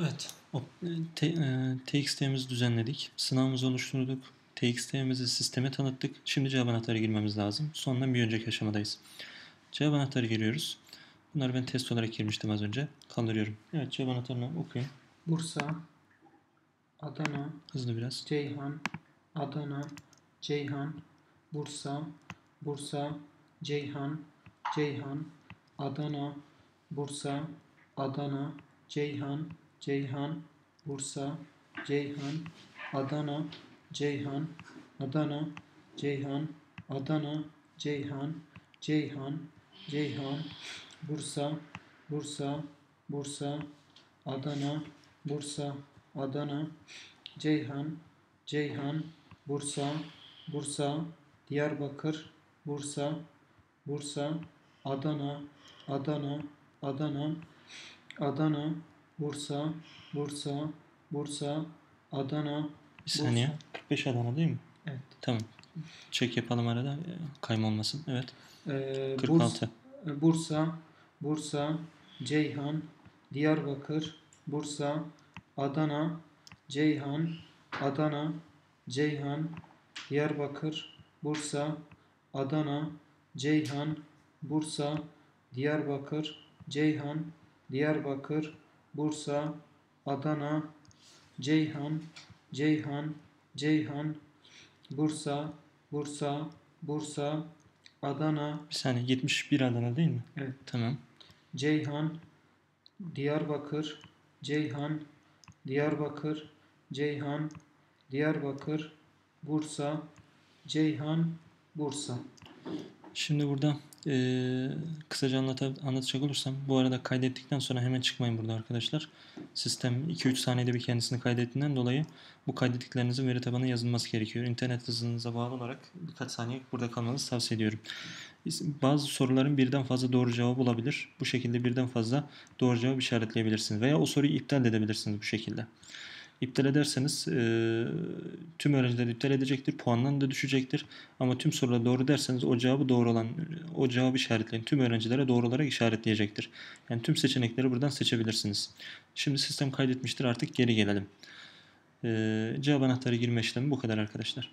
Evet, o, te, e, TXT'mizi düzenledik. Sınavımızı oluşturduk. TXT'mizi sisteme tanıttık. Şimdi cevap anahtarı girmemiz lazım. Sondan bir önceki aşamadayız. Cevap anahtarı giriyoruz. Bunları ben test olarak girmiştim az önce. Kaldırıyorum. Evet, cevap anahtarını okuyun. Bursa, Adana, Hızlı biraz. Ceyhan, Adana, Ceyhan, Bursa, Bursa, Ceyhan, Ceyhan, Adana, Bursa, Adana, Ceyhan, Ceyhan, Bursa, Ceyhan, Adana, Ceyhan, Adana, Ceyhan, Adana, Ceyhan, Ceyhan, Ceyhan, Bursa, Bursa, Bursa, Adana, Bursa, Adana, Ceyhan, Ceyhan, Bursa, Bursa, Diyarbakır, Bursa, Bursa, Adana, Adana, Adana, Adana, Bursa, Bursa, Bursa, Adana, Bir saniye. 45 Adana değil mi? evet. Tamam. Çek yapalım arada. e, Kayma olmasın. Evet. Ee, 46. Bursa, Bursa, Bursa, Ceyhan, Diyarbakır, Bursa, Adana, Ceyhan, Adana, Ceyhan, Diyarbakır, Bursa, Adana, Ceyhan, Bursa, Diyarbakır, Ceyhan, Diyarbakır, Bursa, Adana, Ceyhan, Ceyhan, Ceyhan, Bursa, Bursa, Bursa, Adana, Bir saniye. 71 Adana değil mi? evet, Tamam. Ceyhan, Diyarbakır, Ceyhan, Diyarbakır, Ceyhan, Diyarbakır, Bursa, Ceyhan, Bursa. Şimdi burada eee, kısaca anlata, anlatacak olursam bu arada kaydettikten sonra hemen çıkmayın burada arkadaşlar. Sistem 2-3 saniyede bir kendisini kaydettiğinden dolayı bu kaydettiklerinizin veri tabanına yazılması gerekiyor. İnternet hızınıza bağlı olarak birkaç saniye burada kalmanızı tavsiye ediyorum. Bazı soruların birden fazla doğru cevabı olabilir. Bu şekilde birden fazla doğru cevap işaretleyebilirsiniz. Veya o soruyu iptal de edebilirsiniz bu şekilde. İptal ederseniz e, tüm öğrenciler iptal edecektir. Puandan da düşecektir. Ama tüm soruları doğru derseniz o cevabı doğru olan o cevabı işaretleyin. Tüm öğrencilere doğru olarak işaretleyecektir. Yani tüm seçenekleri buradan seçebilirsiniz. Şimdi sistem kaydetmiştir. Artık geri gelelim. E, cevap anahtarı girme işlemi bu kadar arkadaşlar.